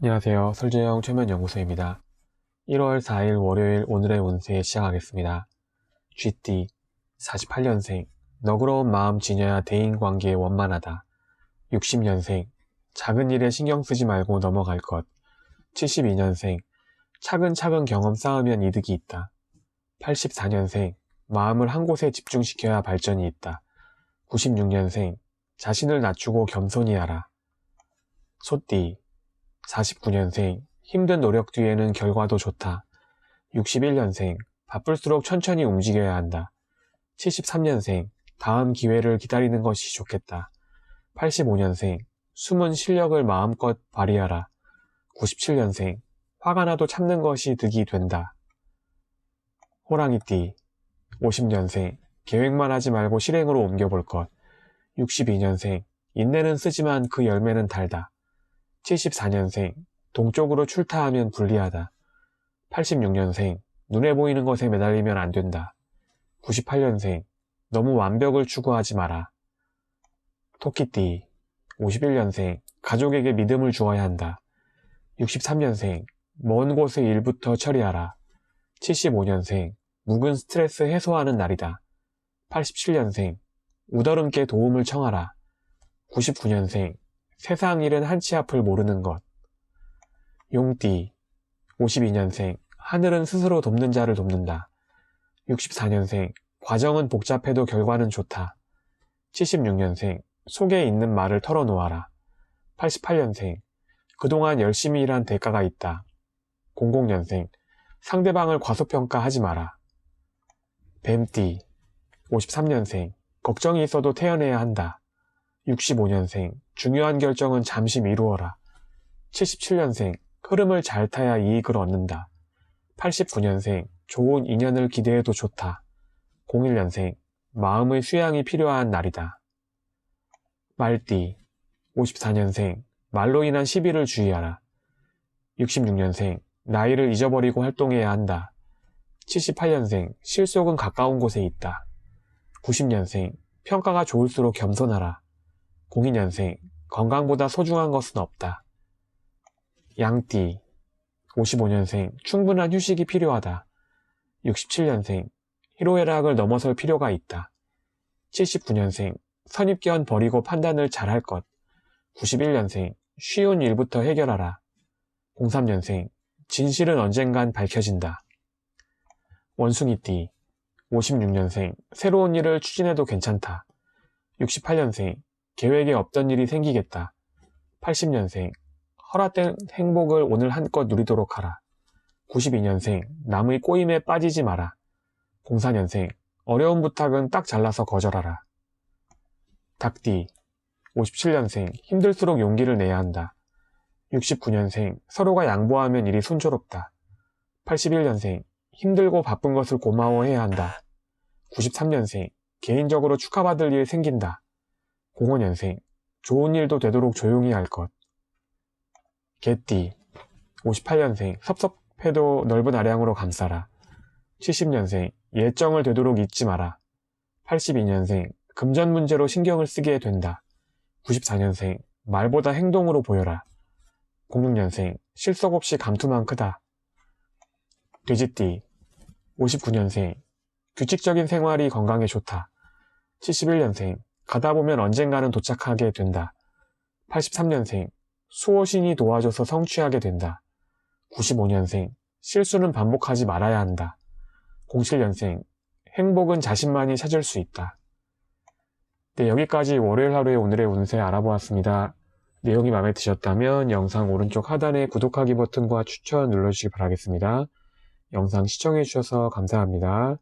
안녕하세요. 설재영 최면연구소입니다. 1월 4일 월요일 오늘의 운세 시작하겠습니다. 쥐띠 48년생 너그러운 마음 지녀야 대인관계에 원만하다. 60년생 작은 일에 신경 쓰지 말고 넘어갈 것. 72년생 차근차근 경험 쌓으면 이득이 있다. 84년생 마음을 한 곳에 집중시켜야 발전이 있다. 96년생 자신을 낮추고 겸손히 하라. 소띠 49년생 힘든 노력 뒤에는 결과도 좋다. 61년생 바쁠수록 천천히 움직여야 한다. 73년생 다음 기회를 기다리는 것이 좋겠다. 85년생 숨은 실력을 마음껏 발휘하라. 97년생 화가 나도 참는 것이 득이 된다. 호랑이띠 50년생 계획만 하지 말고 실행으로 옮겨볼 것. 62년생 인내는 쓰지만 그 열매는 달다. 74년생 동쪽으로 출타하면 불리하다. 86년생 눈에 보이는 것에 매달리면 안 된다. 98년생 너무 완벽을 추구하지 마라. 토끼띠 51년생 가족에게 믿음을 주어야 한다. 63년생 먼 곳의 일부터 처리하라. 75년생 묵은 스트레스 해소하는 날이다. 87년생 우더름께 도움을 청하라. 99년생 세상 일은 한치 앞을 모르는 것. 용띠 52년생 하늘은 스스로 돕는 자를 돕는다. 64년생 과정은 복잡해도 결과는 좋다. 76년생 속에 있는 말을 털어놓아라. 88년생 그동안 열심히 일한 대가가 있다. 00년생 상대방을 과소평가하지 마라. 뱀띠 53년생 걱정이 있어도 태어내야 한다. 65년생 중요한 결정은 잠시 미루어라. 77년생 흐름을 잘 타야 이익을 얻는다. 89년생 좋은 인연을 기대해도 좋다. 01년생 마음의 수양이 필요한 날이다. 말띠 54년생 말로 인한 시비를 주의하라. 66년생 나이를 잊어버리고 활동해야 한다. 78년생 실속은 가까운 곳에 있다. 90년생 평가가 좋을수록 겸손하라. 02년생 건강보다 소중한 것은 없다. 양띠 55년생 충분한 휴식이 필요하다. 67년생 희로애락을 넘어설 필요가 있다. 79년생 선입견 버리고 판단을 잘할 것. 91년생 쉬운 일부터 해결하라. 03년생 진실은 언젠간 밝혀진다. 원숭이띠 56년생 새로운 일을 추진해도 괜찮다. 68년생 계획에 없던 일이 생기겠다. 80년생 허락된 행복을 오늘 한껏 누리도록 하라. 92년생 남의 꼬임에 빠지지 마라. 04년생 어려운 부탁은 딱 잘라서 거절하라. 닭띠 57년생 힘들수록 용기를 내야 한다. 69년생 서로가 양보하면 일이 순조롭다. 81년생 힘들고 바쁜 것을 고마워해야 한다. 93년생 개인적으로 축하받을 일 생긴다. 05년생 좋은 일도 되도록 조용히 할 것. 개띠 58년생 섭섭해도 넓은 아량으로 감싸라. 70년생 예정을 되도록 잊지 마라. 82년생 금전 문제로 신경을 쓰게 된다. 94년생 말보다 행동으로 보여라. 06년생 실속 없이 감투만 크다. 돼지띠 59년생 규칙적인 생활이 건강에 좋다. 71년생 가다 보면 언젠가는 도착하게 된다. 83년생 수호신이 도와줘서 성취하게 된다. 95년생 실수는 반복하지 말아야 한다. 07년생 행복은 자신만이 찾을 수 있다. 네, 여기까지 월요일 하루의 오늘의 운세 알아보았습니다. 내용이 마음에 드셨다면 영상 오른쪽 하단의 구독하기 버튼과 추천 눌러주시기 바라겠습니다. 영상 시청해주셔서 감사합니다.